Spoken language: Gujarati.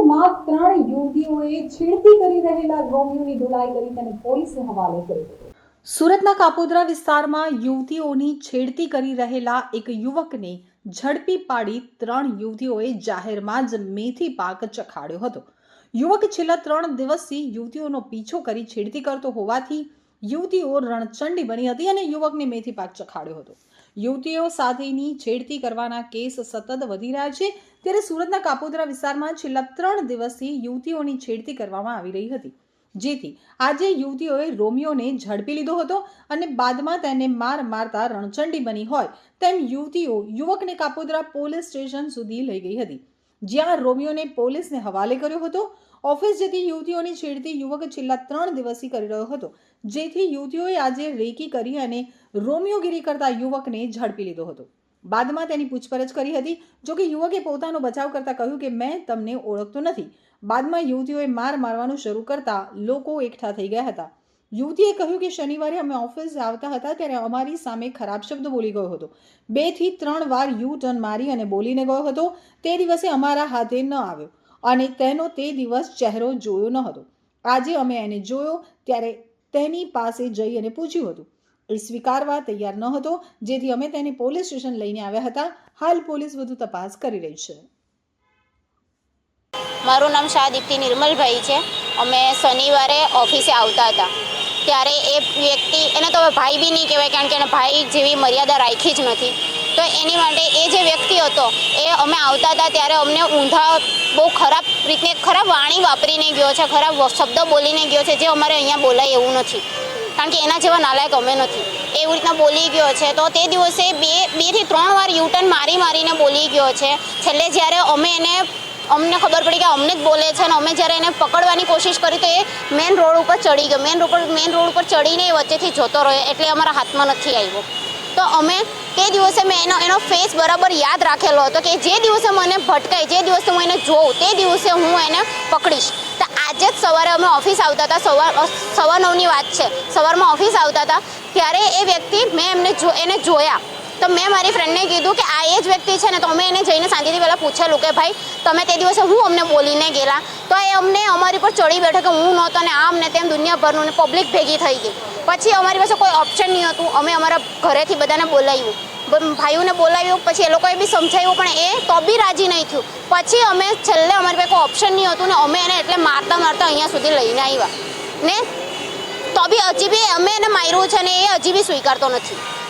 સુરતમાં ત્રણ યુવતીઓએ છેડતી કરી રહેલા રોમિયોની ધુલાઈ કરી તેને પોલીસને હવાલે કરી સુરતના કાપોદ્રા વિસ્તારમાં યુવતીઓની છેડતી કરી રહેલા એક યુવકને ઝડપી પાડી ત્રણ યુવતીઓએ જાહેરમાં જ મેથી પાક ચખાડ્યો હતો. યુવક છેલ્લા ત્રણ દિવસથી યુવતીઓનો પીછો કરી છેડતી કરતો હોવાથી યુવતીઓ રણચંડી બની હતી અને યુવકને મેથી પાક ચખાડ્યો હતો. યુવતીઓ સાથેની છેડતી કરવાના કેસ સતત વધી રહ્યા છે. ત્યારે સુરતના કાપોદરા વિસ્તારમાં છેલ્લા ત્રણ દિવસથી યુવતીઓની છેડતી કરવામાં આવી રહી હતી. જેથી આજે યુવતીઓએ રોમિયોને ઝડપી લીધો હતો અને બાદમાં તેને માર મારતા રણચંડી બની હોય તેમ યુવતીઓ યુવકને કાપોદરા પોલીસ સ્ટેશન સુધી લઈ ગઈ હતી. જ્યાં રોમિયોને પોલીસને હવાલે કર્યો હતો. ઓફિસ જતી યુવતીઓની છેડતી યુવક છેલ્લા ત્રણ દિવસથી કરી રહ્યો હતો. જેથી યુવતીઓએ આજે રેકી કરી અને રોમિયોગીરી કરતા યુવકને ઝડપી લીધો હતો. બાદમાં તેની પૂછપરછ કરી હતી, જો કે યુવકે પોતાનો બચાવ કરતા કહ્યું કે, મેં તમને ઓળખતો નથી. બાદમાં યુવતીઓએ માર મારવાનું શરૂ કરતા લોકો એકઠા થઈ ગયા હતા. યુવતીએ કહ્યું કે, શનિવારે અમે ઓફિસ આવતા હતા ત્યારે અમારી સામે ખરાબ શબ્દ બોલી ગયો હતો. બેથી ત્રણ વાર યુ ટર્ન મારી અને બોલીને ગયો હતો. તે દિવસે અમારા હાથે ન આવ્યો અને તેનો તે દિવસ ચહેરો જોયો ન હતો. આજે અમે એને જોયો ત્યારે તેની પાસે જઈ અને પૂછ્યું હતું. એ સ્વીકારવા તૈયાર ન હતો, જેથી અમે તેને પોલીસ સ્ટેશન લઈને આવ્યા હતા. હાલ પોલીસ વધુ તપાસ કરી રહી છે. મારું નામ શાહ દીપ્તિ નિર્મલભાઈ છે. અમે શનિવારે ઓફિસે આવતા હતા. ત્યારે એ વ્યક્તિ, એને તો ભાઈ બી નહીં કહેવાય, કારણ કે એને ભાઈ જેવી મર્યાદા રાખી જ નથી. તો એની માટે એ જે વ્યક્તિ હતો, એ અમે આવતા હતા ત્યારે અમને ઊંધા બહુ ખરાબ રીતે ખરાબ વાણી વાપરીને ગયો છે, ખરાબ શબ્દ બોલીને ગયો છે, જે અમારે અહીંયા બોલાય એવું નથી. કારણ કે એના જેવા નાલાયક અમે નથી. એવી રીતના બોલી ગયો છે. તો તે દિવસે બે બેથી ત્રણ વાર યુટર્ન મારી મારીને બોલી ગયો છે. છેલ્લે જ્યારે અમે એને, અમને ખબર પડી કે અમને જ બોલે છે અને અમે જ્યારે એને પકડવાની કોશિશ કરી તો એ મેન રોડ ઉપર ચડી ગયો. મેન રોડ ઉપર, મેન રોડ ઉપર ચડીને એ વચ્ચેથી જતો રહ્યો. એટલે અમારા હાથમાં નથી આવ્યો. તો અમે તે દિવસે મેં એનો એનો ફેસ બરાબર યાદ રાખેલો હતો કે જે દિવસે મને ભટકાય જે દિવસે હું એને જોઉં, તે દિવસે હું એને પકડીશ. તો આજે જ સવારે અમે ઓફિસ આવતા હતા, સવાર સવા નવની વાત છે. સવારમાં ઓફિસ આવતા હતા, ત્યારે એ વ્યક્તિ મેં એમને જો, એને જોયા. તો મેં મારી ફ્રેન્ડને કીધું કે આ એ જ વ્યક્તિ છે ને, તો અમે એને જઈને શાંતિથી પહેલાં પૂછેલું કે ભાઈ, તમે તે દિવસે હું અમને બોલીને ગયેલા? તો એ અમને અમારી પર ચડી બેઠો કે હું નહોતો ને આમ ને તેમ દુનિયાભરનું ને પબ્લિક ભેગી થઈ ગઈ. પછી અમારી પાસે કોઈ ઓપ્શન નહીં હતું. અમે અમારા ઘરેથી બધાને બોલાવ્યું. ભાઈઓને બોલાવ્યું. પછી એ લોકોએ બી સમજાવ્યું, પણ એ તો બી રાજી નહીં થયું. પછી અમે છેલ્લે અમારી પાસે કોઈ ઓપ્શન નહીં હતું ને અમે એને એટલે મારતા મારતા અહીંયા સુધી લઈને આવ્યા. ને? તો બી હજી બી અમે એને માર્યું છે ને એ હજી બી સ્વીકારતો નથી.